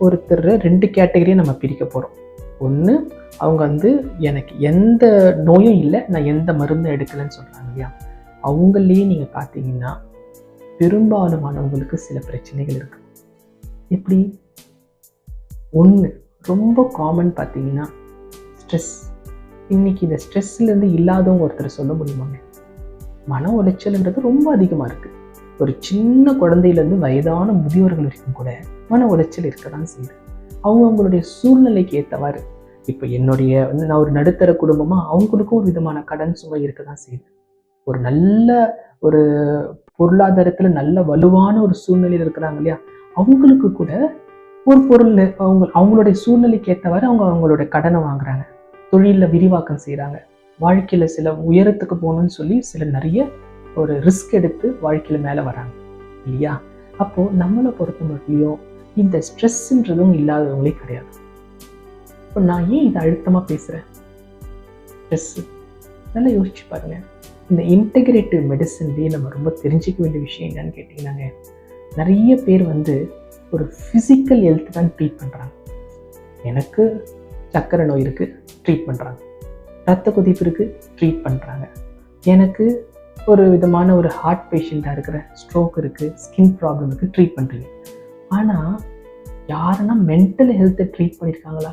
ஒருத்தர் ரெண்டு கேட்டகரியை நம்ம பிரிக்க போகிறோம் ஒன்று அவங்க வந்து எனக்கு எந்த நோயும் இல்லை நான் எந்த மருந்தும் எடுக்கலைன்னு சொல்கிறாங்க இல்லையா? அவங்களே நீங்கள் பார்த்தீங்கன்னா பெரும்பாலுமானவங்களுக்கு சில பிரச்சனைகள் இருக்கு. எப்படி? ஒன்று ரொம்ப காமன் பார்த்தீங்கன்னா ஸ்ட்ரெஸ் இன்னைக்கு இந்த ஸ்ட்ரெஸ்லேருந்து இல்லாதவங்க ஒருத்தர் சொல்ல முடியுமாங்க? மன உளைச்சல்ன்றது ரொம்ப அதிகமாக இருக்குது ஒரு சின்ன குழந்தையிலேருந்து வயதான முதியோர்கள் வரைக்கும் கூட மன உளைச்சல் இருக்க தான் செய்யுது. அவங்க அவங்களுடைய சூழ்நிலைக்கு ஏற்றவாறு இப்போ என்னுடைய வந்து நான் ஒரு நடுத்தர குடும்பமாக அவங்களுக்கும் ஒரு விதமான கடன் சுமை இருக்க தான் செய்யுது. ஒரு நல்ல ஒரு பொருளாதாரத்தில் நல்ல வலுவான ஒரு சூழ்நிலையில் இருக்கிறாங்க இல்லையா? அவங்களுக்கு கூட ஒரு பொருள் அவங்க அவங்களுடைய சூழ்நிலைக்கு ஏற்றவாறு அவங்க அவங்களுடைய கடனை வாங்குறாங்க. தொழிலில் விரிவாக்கம் செய்கிறாங்க வாழ்க்கையில் சில உயரத்துக்கு போகணும்னு சொல்லி சில நிறைய ஒரு ரிஸ்க் எடுத்து வாழ்க்கையில் மேலே வராங்க இல்லையா? அப்போது நம்மளை பொறுத்த மட்டும் இந்த ஸ்ட்ரெஸ்ன்றதும் இல்லாதவங்களே கிடையாது. இப்போ நான் ஏன் இதை அழுத்தமாக பேசுகிறேன் ஸ்ட்ரெஸ்ஸு நல்லா யோசிச்சு பாருங்க. இந்த இன்டெகிரேட்டிவ் மெடிசன்லேயே நம்ம ரொம்ப தெரிஞ்சிக்க வேண்டிய விஷயம் என்னன்னு கேட்டிங்கன்னாங்க. நிறைய பேர் வந்து ஒரு ஃபிசிக்கல் ஹெல்த் தான் ட்ரீட் பண்ணுறாங்க எனக்கு சர்க்கரை நோய் இருக்குது ட்ரீட் பண்ணுறாங்க ரத்த கொதிப்பு இருக்குது ட்ரீட் பண்ணுறாங்க எனக்கு ஒரு விதமான ஒரு ஹார்ட் பேஷண்ட்டாக இருக்கிற ஸ்ட்ரோக் இருக்குது ஸ்கின் ப்ராப்ளம் இருக்குது ட்ரீட் பண்ணுறீங்க ஆனால் யாருன்னா மென்டல் ஹெல்த்தை ட்ரீட் பண்ணியிருக்காங்களா